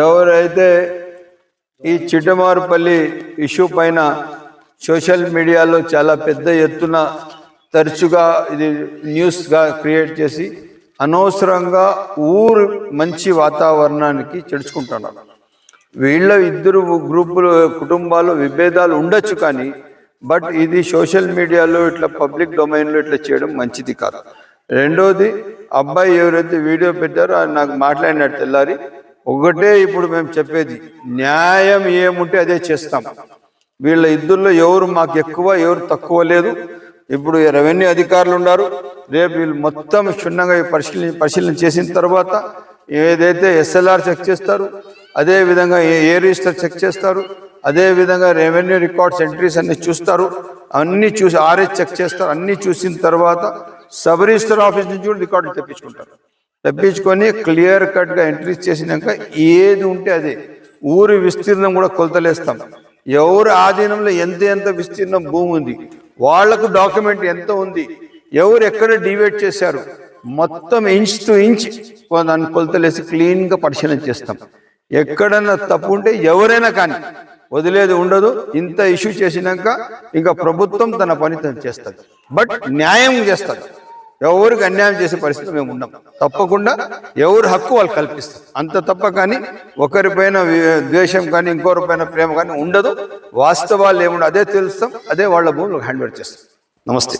ఎవరైతే ఈ చిట్టమారుపల్లి ఇష్యూ పైన సోషల్ మీడియాలో చాలా పెద్ద ఎత్తున తరచుగా ఇది న్యూస్గా క్రియేట్ చేసి అనవసరంగా ఊరు మంచి వాతావరణానికి చెడుచుకుంటున్నారు వీళ్ళ ఇద్దరు గ్రూపులు కుటుంబాలు విభేదాలు ఉండొచ్చు కానీ బట్ ఇది సోషల్ మీడియాలో ఇట్లా పబ్లిక్ డొమైన్లో ఇట్లా చేయడం మంచిది కాదు. రెండోది అబ్బాయి ఎవరైతే వీడియో పెట్టారో ఆయన నాకు మాట్లాడినట్టు తెల్లారి. ఒకటే ఇప్పుడు మేము చెప్పేది న్యాయం ఏముంటే అదే చేస్తాం. వీళ్ళ ఇద్దరులో ఎవరు మాకు ఎక్కువ ఎవరు తక్కువ లేదు. ఇప్పుడు రెవెన్యూ అధికారులు ఉన్నారు. రేపు వీళ్ళు మొత్తం క్షుణ్ణంగా పరిశీలన పరిశీలన చేసిన తర్వాత ఏదైతే ఎస్ఎల్ఆర్ చెక్ చేస్తారు అదే విధంగా ఏ ఏ రిజిస్టర్ చెక్ చేస్తారు అదే విధంగా రెవెన్యూ రికార్డ్స్ ఎంట్రీస్ అన్ని చూస్తారు. అన్ని చూసి ఆర్ఎస్ చెక్ చేస్తారు. అన్ని చూసిన తర్వాత సబ్ రిజిస్టర్ ఆఫీస్ నుంచి కూడా రికార్డులు తెప్పించుకుంటారు. తెప్పించుకొని క్లియర్ కట్గా ఎంట్రీ ఎంట్రీస్ చేసినాక ఏది ఉంటే అది. ఊరి విస్తీర్ణం కూడా కొలతలేస్తాం. ఎవరు ఆధీనంలో ఎంత ఎంత విస్తీర్ణం భూమి ఉంది. వాళ్ళకు డాక్యుమెంట్ ఎంత ఉంది. ఎవరు ఎక్కడ డివైడ్ చేశారు. మొత్తం ఇంచ్ టు ఇంచ్ దాన్ని కొలతలేసి క్లీన్గా పరిశీలన చేస్తాం. ఎక్కడన్నా తప్పు ఉంటే ఎవరైనా కానీ వదిలేది ఉండదు. ఇంత ఇష్యూ చేసినాక ఇంకా ప్రభుత్వం తన పని తను చేస్తుంది. బట్ న్యాయం చేస్తుంది. ఎవరికి అన్యాయం చేసే పరిస్థితి మేము ఉన్నాం. తప్పకుండా ఎవరు హక్కు వాళ్ళు కల్పిస్తాం అంత తప్ప కానీ ఒకరిపైన ద్వేషం కానీ ఇంకొకరిపైన ప్రేమ కానీ ఉండదు. వాస్తవాలు ఏముండదు అదే తెలుస్తాం. అదే వాళ్ళ భూములు హ్యాండ్ ఓవర్ చేస్తాం. నమస్తే.